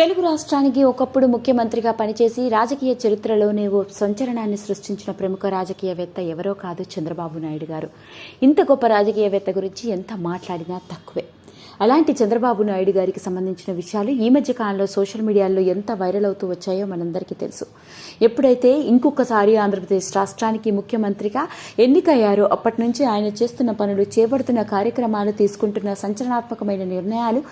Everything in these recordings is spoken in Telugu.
తెలుగు రాష్ట్రానికి ఒకప్పుడు ముఖ్యమంత్రిగా పనిచేసి రాజకీయ చరిత్రలోనే ఓ సంచలనాన్ని సృష్టించిన ప్రముఖ రాజకీయవేత్త ఎవరో కాదు చంద్రబాబు నాయుడు గారు. ఇంత గొప్ప రాజకీయవేత్త గురించి ఎంత మాట్లాడినా తక్కువే. అలాంటి చంద్రబాబు నాయుడు గారికి సంబంధించిన విషయాలు ఈ మధ్య కాలంలో సోషల్ మీడియాలో ఎంత వైరల్ అవుతూ వచ్చాయో మనందరికీ తెలుసు. ఎప్పుడైతే ఇంకొకసారి ఆంధ్రప్రదేశ్ రాష్ట్రానికి ముఖ్యమంత్రిగా ఎన్నికయ్యారో అప్పటి నుంచి ఆయన చేస్తున్న పనులు చేపడుతున్న కార్యక్రమాలు తీసుకుంటున్న సంచలనాత్మకమైన నిర్ణయాలు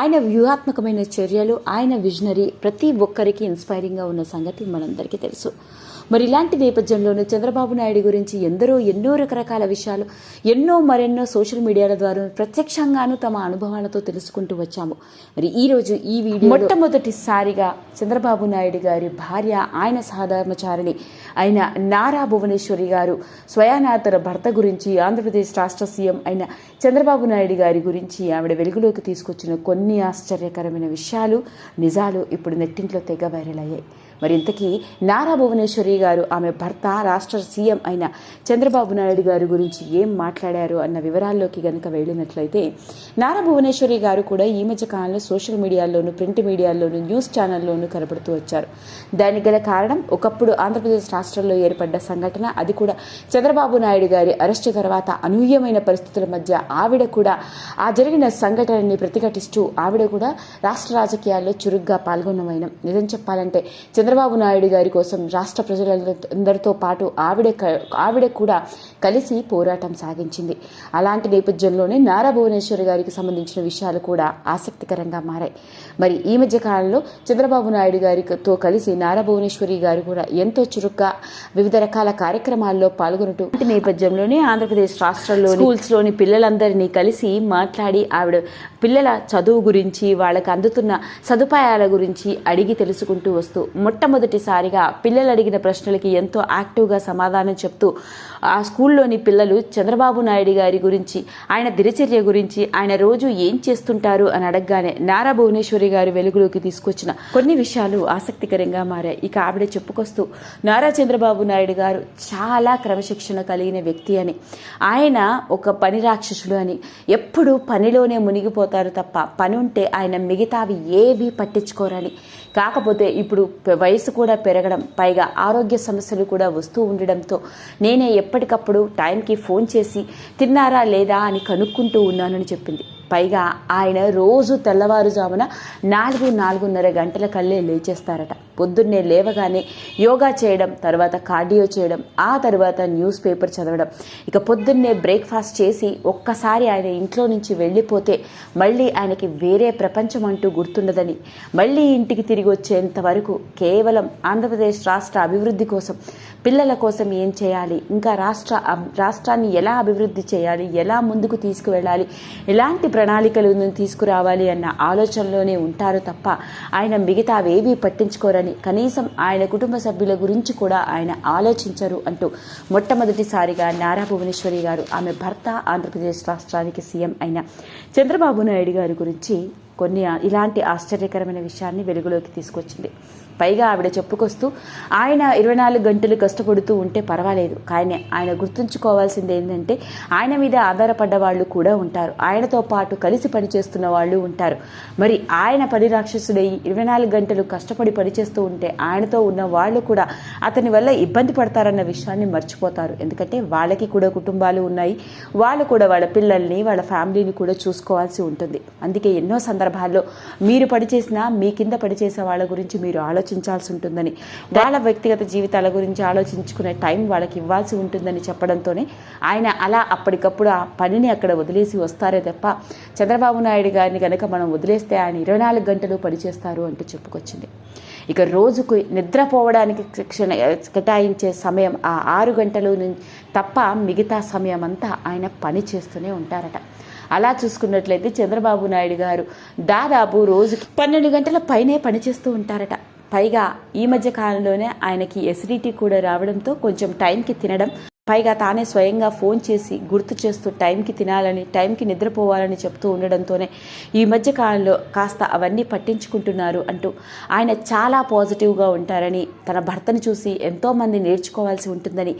ఆయన వ్యూహాత్మకమైన చర్యలు ఆయన విజనరీ ప్రతి ఒక్కరికి ఇన్స్పైరింగ్గా ఉన్న సంగతి మనందరికీ తెలుసు. మరి ఇలాంటి నేపథ్యంలోనే చంద్రబాబు నాయుడు గురించి ఎందరో ఎన్నో రకరకాల విషయాలు ఎన్నో మరెన్నో సోషల్ మీడియాల ద్వారా ప్రత్యక్షంగాను తమ అనుభవాలతో తెలుసుకుంటూ వచ్చాము. మరి ఈరోజు ఈ వీడియో మొట్టమొదటిసారిగా చంద్రబాబు నాయుడు గారి భార్య ఆయన సహధర్మచారిణి అయిన నారా భువనేశ్వరి గారు స్వయానా తన భర్త గురించి ఆంధ్రప్రదేశ్ రాష్ట్ర సీఎం అయిన చంద్రబాబు నాయుడు గారి గురించి ఆవిడ వెలుగులోకి తీసుకొచ్చిన కొన్ని ఆశ్చర్యకరమైన విషయాలు నిజాలు ఇప్పుడు నెట్టింట్లో తెగ వైరల్ అయ్యాయి. మరి ఇంతకీ నారా భువనేశ్వరి గారు ఆమె భర్త రాష్ట్ర సీఎం అయిన చంద్రబాబు నాయుడు గారి గురించి ఏం మాట్లాడారు అన్న వివరాల్లోకి గనుక వెళ్ళినట్లయితే నారా భువనేశ్వరి గారు కూడా ఈ మధ్య కాలంలో సోషల్ మీడియాల్లోనూ ప్రింట్ మీడియాల్లోనూ న్యూస్ ఛానల్లోనూ కనబడుతూ వచ్చారు. దానికి గల కారణం ఒకప్పుడు ఆంధ్రప్రదేశ్ రాష్ట్రంలో ఏర్పడ్డ సంఘటన అది కూడా చంద్రబాబు నాయుడు గారి అరెస్టు తర్వాత అనూహ్యమైన పరిస్థితుల మధ్య ఆవిడ కూడా ఆ జరిగిన సంఘటనని ప్రతిఘటిస్తూ ఆవిడ కూడా రాష్ట్ర రాజకీయాల్లో చురుగ్గా పాల్గొన్నమైన నిజం చెప్పాలంటే చంద్రబాబు నాయుడు గారి కోసం రాష్ట్ర ప్రజలందరితో పాటు ఆవిడ ఆవిడ కూడా కలిసి పోరాటం సాగించింది. అలాంటి నేపథ్యంలోనే నారా భువనేశ్వరి గారికి సంబంధించిన విషయాలు కూడా ఆసక్తికరంగా మారాయి. మరి ఈ మధ్య కాలంలో చంద్రబాబు నాయుడు గారితో కలిసి నారా భువనేశ్వరి గారు కూడా ఎంతో చురుగ్గా వివిధ రకాల కార్యక్రమాల్లో పాల్గొనటం ఈ నేపథ్యంలోనే ఆంధ్రప్రదేశ్ రాష్ట్రంలో స్కూల్స్లోని పిల్లలందరినీ కలిసి మాట్లాడి ఆవిడ పిల్లల చదువు గురించి వాళ్ళకు అందుతున్న సదుపాయాల గురించి అడిగి తెలుసుకుంటూ వస్తూ మొట్టమొదటిసారిగా పిల్లలు అడిగిన ప్రశ్నలకి ఎంతో యాక్టివ్గా సమాధానం చెప్తూ ఆ స్కూల్లోని పిల్లలు చంద్రబాబు నాయుడు గారి గురించి ఆయన దినచర్య గురించి ఆయన రోజు ఏం చేస్తుంటారు అని అడగగానే నారా భువనేశ్వరి గారు వెలుగులోకి తీసుకొచ్చిన కొన్ని విషయాలు ఆసక్తికరంగా మారాయి. ఇక ఆవిడ చెప్పుకొస్తూ నారా చంద్రబాబు నాయుడు గారు చాలా క్రమశిక్షణ కలిగిన వ్యక్తి అని ఆయన ఒక పని రాక్షసుడు అని ఎప్పుడు పనిలోనే మునిగిపోతారు తప్ప పని ఉంటే ఆయన మిగతావి ఏవి పట్టించుకోరని. కాకపోతే ఇప్పుడు వయసు కూడా పెరగడం పైగా ఆరోగ్య సమస్యలు కూడా వస్తూ ఉండడంతో నేనే ఎప్పటికప్పుడు టైంకి ఫోన్ చేసి తిన్నారా లేదా అని కనుక్కుంటూ ఉన్నానని చెప్పింది. పైగా ఆయన రోజు తెల్లవారుజామున నాలుగు నాలుగున్నర గంటల కల్లే లేచేస్తారట. పొద్దున్నే లేవగానే యోగా చేయడం తర్వాత కార్డియో చేయడం ఆ తర్వాత న్యూస్ పేపర్ చదవడం. ఇక పొద్దున్నే బ్రేక్ఫాస్ట్ చేసి ఒక్కసారి ఆయన ఇంట్లో నుంచి వెళ్ళిపోతే మళ్ళీ ఆయనకి వేరే ప్రపంచం అంటూ గుర్తుండదని మళ్ళీ ఇంటికి తిరిగి వచ్చేంత వరకు కేవలం ఆంధ్రప్రదేశ్ రాష్ట్ర అభివృద్ధి కోసం పిల్లల కోసం ఏం చేయాలి ఇంకా రాష్ట్ర రాష్ట్రాన్ని ఎలా అభివృద్ధి చేయాలి ఎలా ముందుకు తీసుకువెళ్ళాలి ఎలాంటి ప్రణాళికలు తీసుకురావాలి అన్న ఆలోచనలోనే ఉంటారు తప్ప ఆయన మిగతావేవీ పట్టించుకోరని కనీసం ఆయన కుటుంబ సభ్యుల గురించి కూడా ఆయన ఆలోచించరు అంటూ మొట్టమొదటిసారిగా నారా భువనేశ్వరి గారు ఆమె భర్త ఆంధ్రప్రదేశ్ రాష్ట్రానికి సీఎం అయిన చంద్రబాబు నాయుడు గారి గురించి కొన్ని ఇలాంటి ఆశ్చర్యకరమైన విషయాన్ని వెలుగులోకి తీసుకొచ్చింది. పైగా ఆవిడ చెప్పుకొస్తూ ఆయన ఇరవై నాలుగు గంటలు కష్టపడుతూ ఉంటే పర్వాలేదు కానీ ఆయన గుర్తుంచుకోవాల్సింది ఏంటంటే ఆయన మీద ఆధారపడ్డ వాళ్ళు కూడా ఉంటారు. ఆయనతో పాటు కలిసి పనిచేస్తున్న వాళ్ళు ఉంటారు. మరి ఆయన పని రాక్షసుడై ఇరవై నాలుగు గంటలు కష్టపడి పనిచేస్తూ ఉంటే ఆయనతో ఉన్న వాళ్ళు కూడా అతని వల్ల ఇబ్బంది పడతారన్న విషయాన్ని మర్చిపోతారు. ఎందుకంటే వాళ్ళకి కూడా కుటుంబాలు ఉన్నాయి. వాళ్ళు కూడా వాళ్ళ పిల్లల్ని వాళ్ళ ఫ్యామిలీని కూడా చూసుకోవాల్సి ఉంటుంది. అందుకే ఎన్నో సందర్భాల్లో మీరు పనిచేసినా మీ కింద పనిచేసే వాళ్ళ గురించి మీరు ఆలోచించాల్సి ఉంటుందని వాళ్ళ వ్యక్తిగత జీవితాల గురించి ఆలోచించుకునే టైం వాళ్ళకి ఇవ్వాల్సి ఉంటుందని చెప్పడంతోనే ఆయన అలా అప్పటికప్పుడు ఆ పనిని అక్కడ వదిలేసి వస్తారే తప్ప చంద్రబాబు నాయుడు గారిని కనుక మనం వదిలేస్తే ఆయన ఇరవై నాలుగు గంటలు పనిచేస్తారు అంటూ చెప్పుకొచ్చింది. ఇక రోజుకు నిద్రపోవడానికి శిక్షణ కేటాయించే సమయం ఆ ఆరు గంటలు తప్ప మిగతా సమయం అంతా ఆయన పని చేస్తూనే ఉంటారట. అలా చూసుకున్నట్లయితే చంద్రబాబు నాయుడు గారు దాదాపు రోజుకి పన్నెండు గంటల పైనే పనిచేస్తూ ఉంటారట. పైగా ఈ మధ్య కాలంలోనే ఆయనకి ఎసిడిటీ కూడా రావడంతో కొంచెం టైంకి తినడం పైగా తానే స్వయంగా ఫోన్ చేసి గుర్తు చేస్తూ టైంకి తినాలని టైంకి నిద్రపోవాలని చెప్తూ ఉండడంతోనే ఈ మధ్య కాలంలో కాస్త అవన్నీ పట్టించుకుంటున్నారు అంటూ ఆయన చాలా పాజిటివ్గా ఉంటారని తన భర్తను చూసి ఎంతోమంది నేర్చుకోవాల్సి ఉంటుందని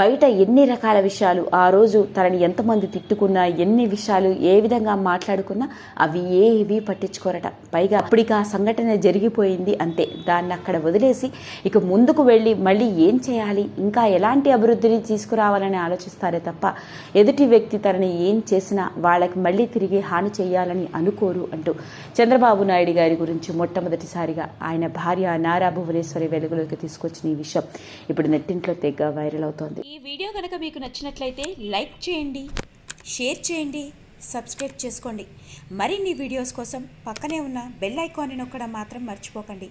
బయట ఎన్ని రకాల విషయాలు ఆ రోజు తనని ఎంతమంది తిట్టుకున్నా ఎన్ని విషయాలు ఏ విధంగా మాట్లాడుకున్నా అవి ఏవి పట్టించుకోరట. పైగా అప్పటికి ఆ సంఘటన జరిగిపోయింది అంతే. దాన్ని అక్కడ వదిలేసి ఇక ముందుకు వెళ్ళి మళ్ళీ ఏం చేయాలి? ఇంకా ఎలాంటి అభివృద్ధిని తీసుకురావాలని ఆలోచిస్తారే తప్ప ఎదుటి వ్యక్తి తనని ఏం చేసినా వాళ్ళకి మళ్ళీ తిరిగి హాని చేయాలని అనుకోరు అంటూ చంద్రబాబు నాయుడు గారి గురించి మొట్టమొదటిసారిగా ఆయన భార్య నారా భువనేశ్వరి వెలుగులోకి తీసుకొచ్చిన ఈ విషయం ఇప్పుడు నెట్టింట్లో తెగ వైరల్ అవుతోంది. ఈ వీడియో కనుక మీకు నచ్చినట్లయితే లైక్ చేయండి షేర్ చేయండి సబ్స్క్రైబ్ చేసుకోండి. మరిన్ని వీడియోస్ కోసం పక్కనే ఉన్న బెల్ ఐకాన్ని నొక్కడం మాత్రం మర్చిపోకండి.